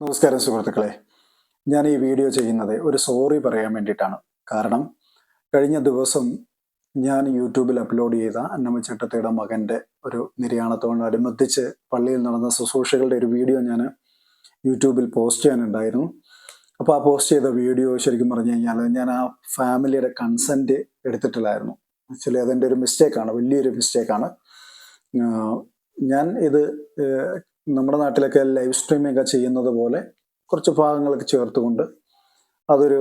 നമസ്കാരം സുഹൃത്തുക്കളെ. ഞാൻ ഈ വീഡിയോ ചെയ്യുന്നത് ഒരു സോറി പറയാൻ വേണ്ടിയിട്ടാണ്. കാരണം കഴിഞ്ഞ ദിവസം ഞാൻ യൂട്യൂബിൽ അപ്ലോഡ് ചെയ്ത അന്നമ്മ ചട്ടത്തയുടെ മകന്റെ ഒരു നിര്യാണത്തോടനുബന്ധിച്ച് പള്ളിയിൽ നടന്ന ശുശ്രൂഷകളുടെ ഒരു വീഡിയോ ഞാൻ യൂട്യൂബിൽ പോസ്റ്റ് ചെയ്യാനുണ്ടായിരുന്നു. അപ്പോൾ ആ പോസ്റ്റ് ചെയ്ത വീഡിയോ ശരിക്കും പറഞ്ഞു കഴിഞ്ഞാൽ ഞാൻ ആ ഫാമിലിയുടെ കൺസെന്റ് എടുത്തിട്ടില്ലായിരുന്നു. ആക്ച്വലി അതെന്റെ ഒരു മിസ്റ്റേക്കാണ് വലിയൊരു മിസ്റ്റേക്കാണ് ഞാൻ ഇത് നമ്മുടെ നാട്ടിലൊക്കെ ലൈവ് സ്ട്രീമിംഗ് ഒക്കെ ചെയ്യുന്നത് പോലെ കുറച്ച് ഭാഗങ്ങളൊക്കെ ചേർത്തുകൊണ്ട് അതൊരു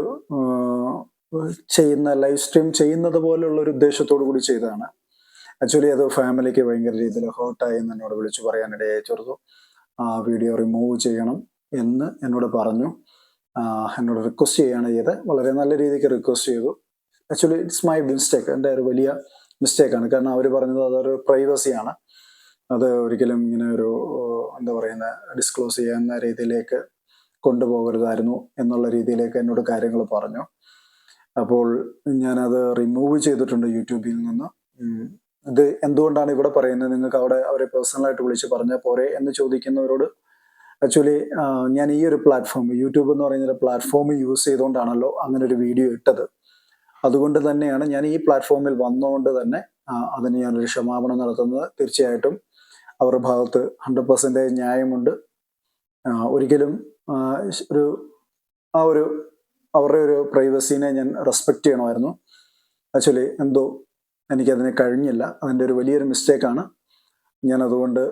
ചെയ്യുന്ന ലൈവ് സ്ട്രീം ചെയ്യുന്നത് പോലുള്ള ഒരു ഉദ്ദേശത്തോടു കൂടി ചെയ്തതാണ്. ആക്ച്വലി അത് ഫാമിലിക്ക് ഭയങ്കര രീതിയിൽ ഹേർട്ടായി എന്ന് എന്നോട് വിളിച്ചു പറയാനിടയായി ചേർത്തു. ആ വീഡിയോ റിമൂവ് ചെയ്യണം എന്ന് എന്നോട് പറഞ്ഞു. എന്നോട് റിക്വസ്റ്റ് ചെയ്യാണ് ചെയ്തത്. വളരെ നല്ല രീതിക്ക് റിക്വസ്റ്റ് ചെയ്തു. ആക്ച്വലി ഇറ്റ്സ് മൈ മിസ്റ്റേക്ക് എന്റെ ഒരു വലിയ മിസ്റ്റേക്കാണ് കാരണം അവർ പറഞ്ഞത് അതൊരു പ്രൈവസിയാണ് അത് ഒരിക്കലും ഇങ്ങനെ ഒരു എന്താ പറയുന്ന ഡിസ്ക്ലോസ് ചെയ്യുന്ന രീതിയിലേക്ക് കൊണ്ടുപോകരുതായിരുന്നു എന്നുള്ള രീതിയിലേക്ക് എന്നോട് കാര്യങ്ങൾ പറഞ്ഞു. അപ്പോൾ ഞാനത് റിമൂവ് ചെയ്തിട്ടുണ്ട് യൂട്യൂബിൽ നിന്ന്. ഇത് എന്തുകൊണ്ടാണ് ഇവിടെ പറയുന്നത്? നിങ്ങൾക്ക് അവിടെ അവരെ പേഴ്സണലായിട്ട് വിളിച്ച് പറഞ്ഞാൽ പോരെ എന്ന് ചോദിക്കുന്നവരോട് ആക്ച്വലി ഞാൻ ഈ ഒരു പ്ലാറ്റ്ഫോം യൂട്യൂബ് എന്ന് പറയുന്ന പ്ലാറ്റ്ഫോം യൂസ് ചെയ്തുകൊണ്ടാണല്ലോ അങ്ങനെ ഒരു വീഡിയോ ഇട്ടത്. അതുകൊണ്ട് തന്നെയാണ് ഞാൻ ഈ പ്ലാറ്റ്ഫോമിൽ വന്നുകൊണ്ട് തന്നെ അതിന് ഞാനൊരു ക്ഷമാപണം നടത്തുന്നത്. തീർച്ചയായിട്ടും അവരുടെ ഭാഗത്ത് ഹൺഡ്രഡ് പെർസെന്റേജ് ന്യായമുണ്ട്. ഒരിക്കലും ഒരു ആ ഒരു അവരുടെ ഒരു പ്രൈവസീനെ ഞാൻ റെസ്പെക്റ്റ് ചെയ്യണമായിരുന്നു. ആക്ച്വലി എന്തോ എനിക്കതിന് കഴിഞ്ഞില്ല. അതിന്റെ ഒരു വലിയൊരു മിസ്റ്റേക്കാണ് ഞാൻ അതുകൊണ്ട്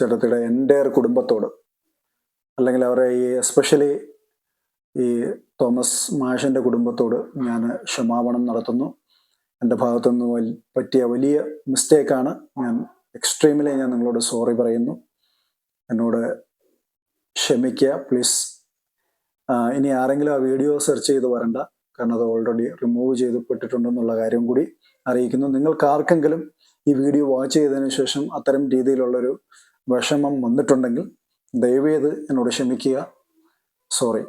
ചേട്ടത്തിയുടെ എന്റെ കുടുംബത്തോട് അല്ലെങ്കിൽ അവരെ ഈ എസ്പെഷ്യലി ഈ തോമസ് മാഷിന്റെ കുടുംബത്തോട് ഞാൻ ക്ഷമാപണം നടത്തുന്നു. എന്റെ ഭാഗത്തുനിന്ന് പറ്റിയ വലിയ മിസ്റ്റേക്കാണ് ഞാൻ എക്സ്ട്രീമിലി ഞാൻ നിങ്ങളോട് സോറി പറയുന്നു. എന്നോട് ക്ഷമിക്കുക പ്ലീസ് ഇനി ആരെങ്കിലും ആ വീഡിയോ സെർച്ച് ചെയ്ത് വരണ്ട. കാരണം അത് ഓൾറെഡി റിമൂവ് ചെയ്തപ്പെട്ടിട്ടുണ്ടെന്നുള്ള കാര്യം കൂടി അറിയിക്കുന്നു. നിങ്ങൾക്ക് ആർക്കെങ്കിലും ഈ വീഡിയോ വാച്ച് ചെയ്തതിന് ശേഷം അത്തരം രീതിയിലുള്ളൊരു വിഷമം വന്നിട്ടുണ്ടെങ്കിൽ ദയവേത് എന്നോട് ക്ഷമിക്കുക. സോറി